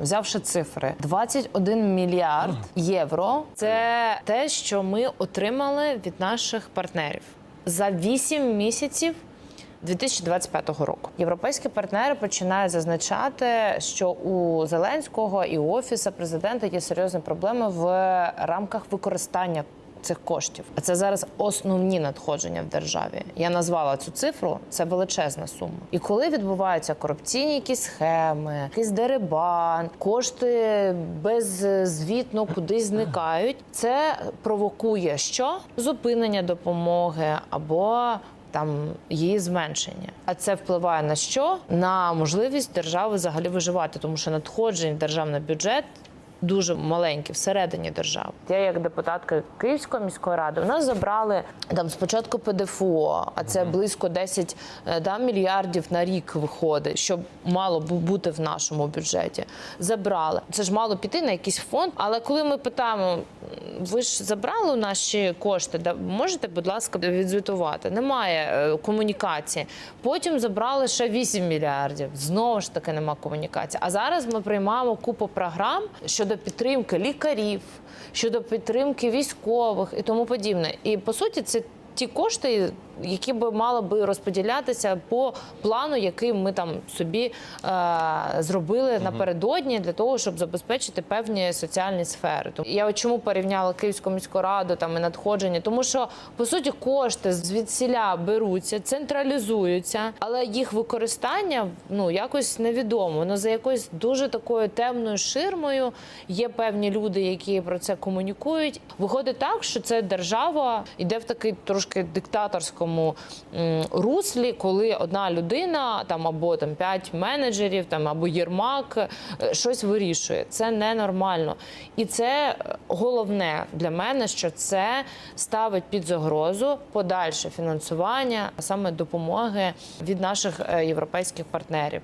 взявши цифри, 21 мільярд євро. Це те, що ми отримали від наших партнерів за 8 місяців. 2025 року європейські партнери починають зазначати, що у Зеленського і у офіса президента є серйозні проблеми в рамках використання цих коштів. А це зараз основні надходження в державі. Я назвала цю цифру. Це величезна сума. І коли відбуваються корупційні якісь схеми, якийсь дерибан, кошти беззвітно кудись зникають. Це провокує що зупинення допомоги або там її зменшення. А це впливає на що? На можливість держави взагалі виживати, тому що надходжень в державний бюджет. Дуже маленькі всередині держави. Я як депутатка Київської міської ради у нас забрали там спочатку ПДФО, а це близько 10 е, да, мільярдів на рік виходить, щоб мало бу- бути в нашому бюджеті. Забрали. Це ж мало піти на якийсь фонд. Але коли ми питаємо, «М, ви ж забрали наші кошти, можете, будь ласка, відзвітувати? Немає е, комунікації. Потім забрали ще 8 мільярдів. Знову ж таки нема комунікації. А зараз ми приймаємо купу програм щодо підтримки лікарів, щодо підтримки військових і тому подібне. І по суті, це ті кошти, які би мали би розподілятися по плану, який ми там собі е, зробили напередодні для того, щоб забезпечити певні соціальні сфери. Тому я чому порівняла Київську міську раду там і надходження, тому що по суті кошти звідсіля беруться, централізуються, але їх використання ну якось невідомо. Воно за якоюсь дуже такою темною ширмою. Є певні люди, які про це комунікують. Виходить так, що це держава йде в такий трошки диктаторському руслі, коли одна людина там або там п'ять менеджерів, там або Єрмак е, щось вирішує. Це ненормально. І це е, головне для мене, що це ставить під загрозу подальше фінансування а саме допомоги від наших е, європейських партнерів.